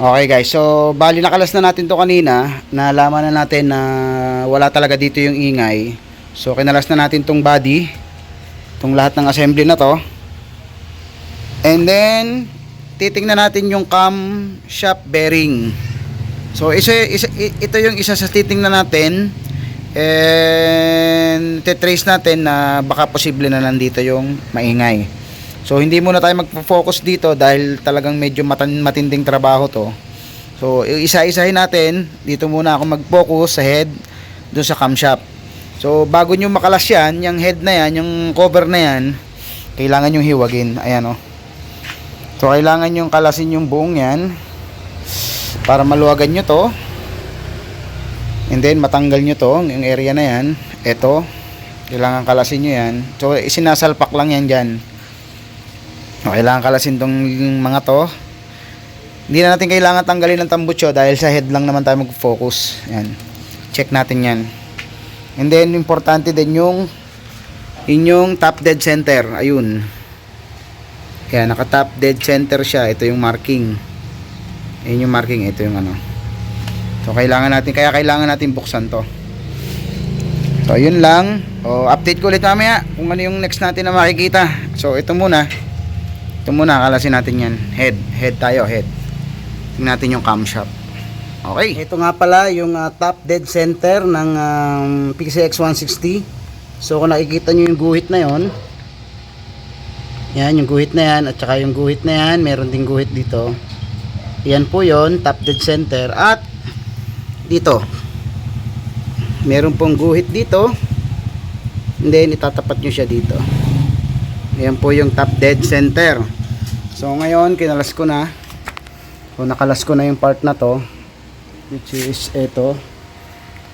Okay guys, so bali nakalas na natin to kanina. Nalaman na natin na wala talaga dito yung ingay. So kinalas na natin tong body. Tong lahat ng assembly na to. And then titingnan natin yung cam shop bearing. So isa, isa, ito yung isa sa titingnan natin. And titrace natin na baka posible na nandito yung maingay. So hindi muna tayo magpo-focus dito dahil talagang medyo matinding trabaho to. So isa-isahin natin. Dito muna ako mag-focus sa head dun sa camshaft. So bago nyo makalas yan, yung head na yan, yung cover na yan, kailangan yung hiwagin. Ayan o. So kailangan yung kalasin yung buong yan para maluwagan nyo to. And then matanggal nyo to, yung area na yan. Ito, kailangan kalasin nyo yan. So isinasalpak lang yan dyan. O, kailangan kalasin tong mga to. Hindi na natin kailangan tanggalin ng tambucho dahil sa head lang naman tayo mag-focus. Yan. Check natin yan. And then, importante din yung inyong top dead center. Ayun. Kaya naka-top dead center siya. Ito yung marking. Ayun yung marking. Ito yung ano. So, kailangan natin, kaya kailangan natin buksan to. So, yun lang. O, update ko ulit mamaya kung ano yung next natin na makikita. So, ito muna. Ito muna, kalasin natin yan. Head. Head tayo, head. Tingnan natin yung camshaft. Okay. Ito nga pala yung ah, top dead center ng um, PCX 160. So kung nakikita nyo yung guhit na yon, yan yung guhit na yan at saka yung guhit na yan, meron ding guhit dito. Yan po yon top dead center at dito. Meron pong guhit dito. And then itatapat nyo siya dito. Ayan po yung top dead center. So ngayon kinalas ko na. So nakalas ko na yung part na to which is ito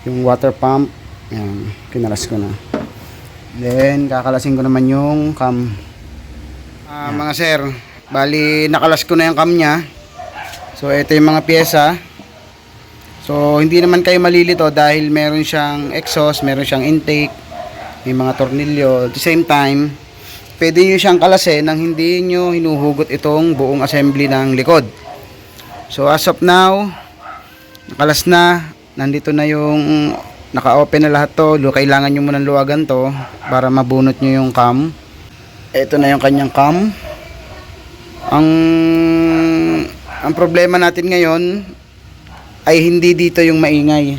yung water pump. Ayan, kinalas ko na. Then kakalasin ko naman yung cam. Ah, mga sir, bali nakalas ko na yung cam niya. So ito yung mga pyesa. So hindi naman kayo malilito dahil meron siyang exhaust, meron siyang intake, may mga tornilyo. At the same time, pwede nyo siyang kalasin nang hindi nyo hinuhugot itong buong assembly ng likod. So as of now, nakalas na, nandito na yung naka-open na lahat to. Kailangan nyo munang luwagan to para mabunot nyo yung cam. Ito na yung kanyang cam. Ang ang problema natin ngayon ay hindi dito yung maingay.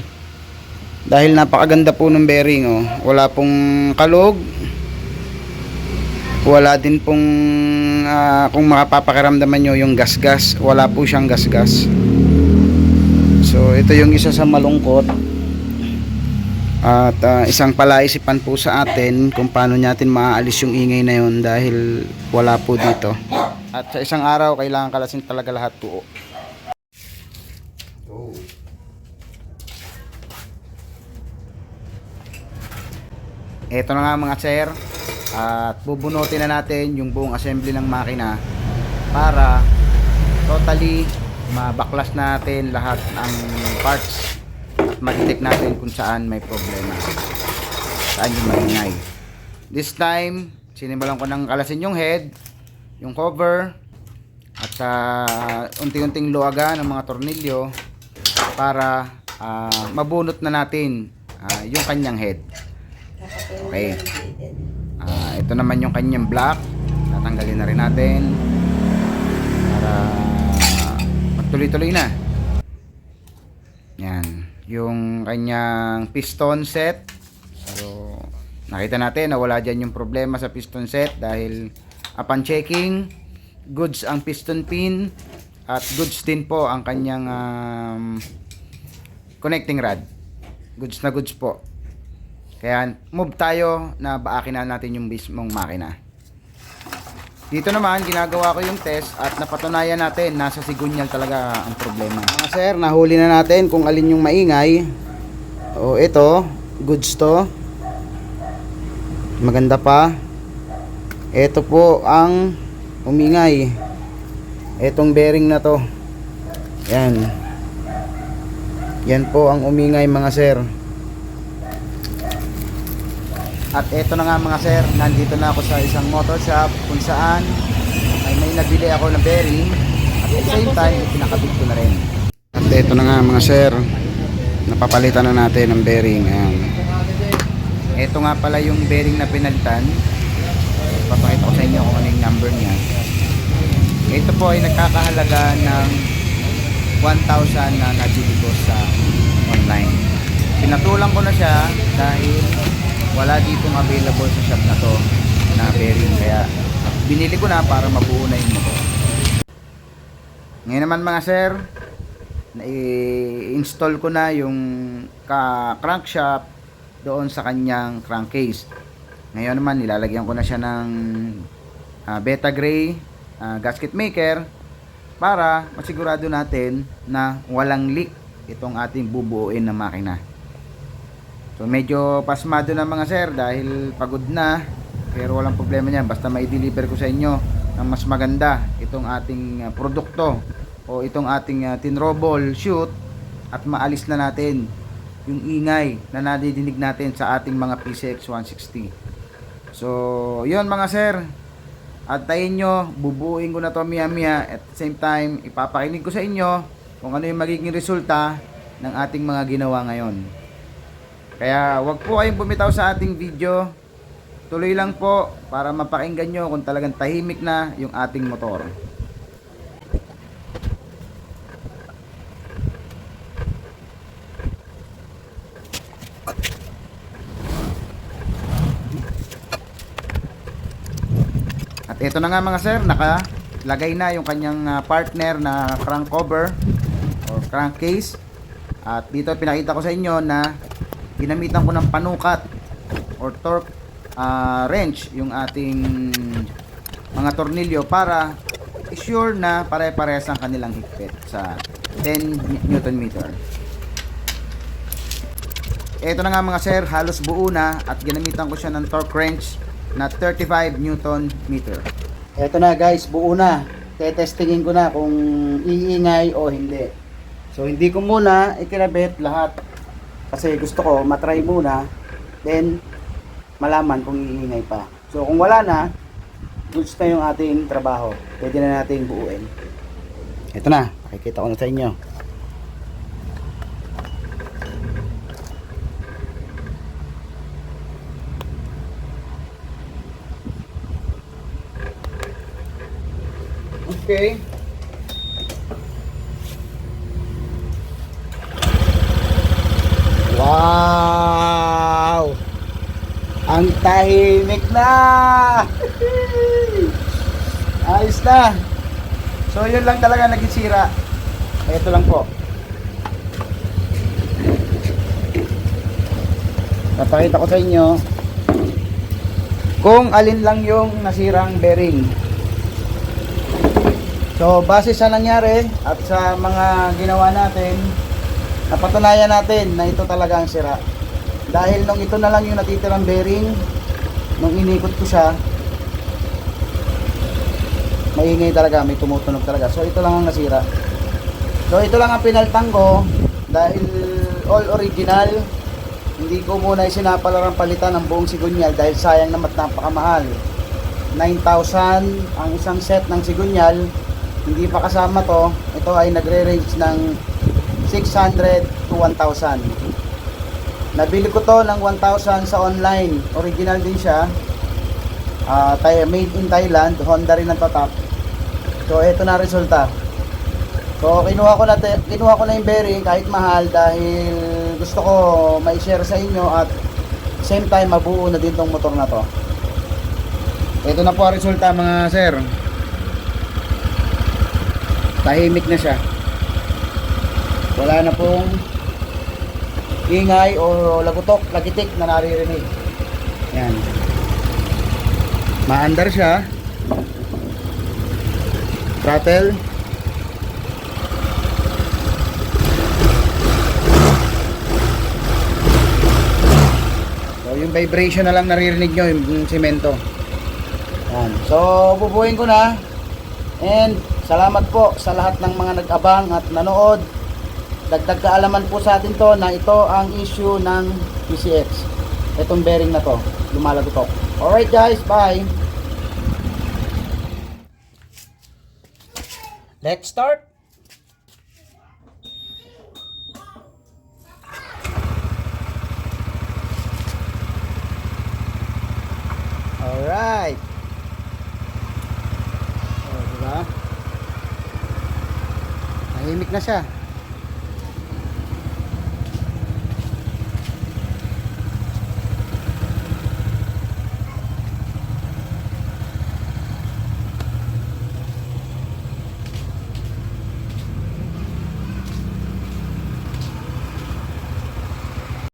Dahil napakaganda po ng bearing oh. Wala pong kalog, wala din pong ah, kung makapapakiramdaman nyo yung gas-gas wala po siyang gas-gas. So ito yung isa sa malungkot. At ah, isang palaisipan po sa atin kung paano natin maaalis yung ingay na yun dahil wala po dito. At sa isang araw kailangan kalasin talaga lahat po. Ito na nga mga sir at bubunutin na natin yung buong assembly ng makina para totally mabaklas natin lahat ng parts at ma-detect natin kung saan may problema. Saan yung maingay. This time sinimulan ko ng kalasin yung head yung cover at sa unti-unting luwaga ng mga tornilyo para ah, mabunot na natin ah, yung kanyang head. Okay. Ah, ito naman yung kanyang block. Tatanggalin na rin natin para magtuloy-tuloy na. Yan, yung kanyang piston set. So, nakita natin na wala diyan yung problema sa piston set dahil upon checking, goods ang piston pin at goods din po ang kanyang um, connecting rod. Goods na goods po. Kaya move tayo na baakin na natin yung mismong makina. Dito naman, ginagawa ko yung test at napatunayan natin nasa sigunyal talaga ang problema. Mga sir, nahuli na natin kung alin yung maingay. O ito, goods to. Maganda pa. Ito po ang umingay. Etong bearing na to. Yan. Yan po ang umingay mga sir. At eto na nga mga sir, nandito na ako sa isang motor shop kung saan ay may nabili ako ng bearing At the same time, pinakabit ko na rin. At ito na nga mga sir, napapalitan na natin ng bearing. Ayan. Ito nga pala yung bearing na pinalitan. Papakita ko sa inyo kung ano yung number niya. Ito po ay nagkakahalaga ng 1,000 na nabili ko sa online. Pinatulang ko na siya dahil wala ditong available sa shop na to na bearing. Kaya binili ko na para mabuo na yung motor. Ngayon naman mga sir, i-install ko na yung crankshaft doon sa kanyang crankcase. Ngayon naman nilalagyan ko na siya ng ah, beta gray ah, gasket maker para masigurado natin na walang leak itong ating bubuuin na makina. So medyo pasmado na mga sir dahil pagod na pero walang problema niyan basta mai-deliver ko sa inyo ng mas maganda itong ating ah, produkto o itong ating uh, tinrobol shoot at maalis na natin yung ingay na nadidinig natin sa ating mga PCX 160. So, yun mga sir. At tayo nyo, bubuuin ko na to miya miya at same time, ipapakinig ko sa inyo kung ano yung magiging resulta ng ating mga ginawa ngayon. Kaya wag po kayong bumitaw sa ating video. Tuloy lang po para mapakinggan nyo kung talagang tahimik na yung ating motor. At ito na nga mga sir, nakalagay na yung kanyang ah, partner na crank cover or crankcase. At dito pinakita ko sa inyo na ginamitan ko ng panukat or torque ah, wrench yung ating mga tornilyo para sure na pare-parehas ang kanilang higpit sa 10 Newton meter. Ito na nga mga sir, halos buo na at ginamitan ko siya ng torque wrench na 35 Newton meter. Ito na guys, buo na. Tetestingin ko na kung iingay o hindi. So hindi ko muna ikinabit lahat kasi gusto ko matry muna then malaman kung iingay pa. So kung wala na, goods na yung ating trabaho. Pwede na natin buuin. Ito na, pakikita ko na sa inyo. Okay. Ang tahimik na! Ayos na! So yun lang talaga naging sira. Ito lang po. Papakita ko sa inyo kung alin lang yung nasirang bearing. So, base sa nangyari at sa mga ginawa natin, napatunayan natin na ito talaga ang sira. Dahil nung ito na lang yung natitirang bearing, nung inikot ko siya, maingay talaga, may tumutunog talaga. So, ito lang ang nasira. So, ito lang ang pinaltang ko dahil all original. Hindi ko muna isinapalarang palitan ng buong sigunyal dahil sayang naman napakamahal. 9,000 ang isang set ng sigunyal hindi pa kasama to ito ay nagre-range ng 600 to 1,000 nabili ko to ng 1,000 sa online. Original din siya. Thai- made in Thailand. Honda rin ang tatak so ito na resulta. So kinuha ko na kinuha ko na yung bearing kahit mahal dahil gusto ko may share sa inyo at same time mabuo na din tong motor na to. Ito na po ang resulta mga sir. Tahimik na siya. Wala na pong ingay o lagutok, lagitik na naririnig. Yan. Maandar siya. Throttle so yung vibration na lang naririnig nyo yung, semento yan. so bubuhin ko na. And Salamat po sa lahat ng mga nag-abang at nanood dagdag kaalaman po sa atin to na ito ang issue ng PCX itong bearing na to. Lumalagotok alright guys. Bye. Let's start. Alright. O tahimik na siya.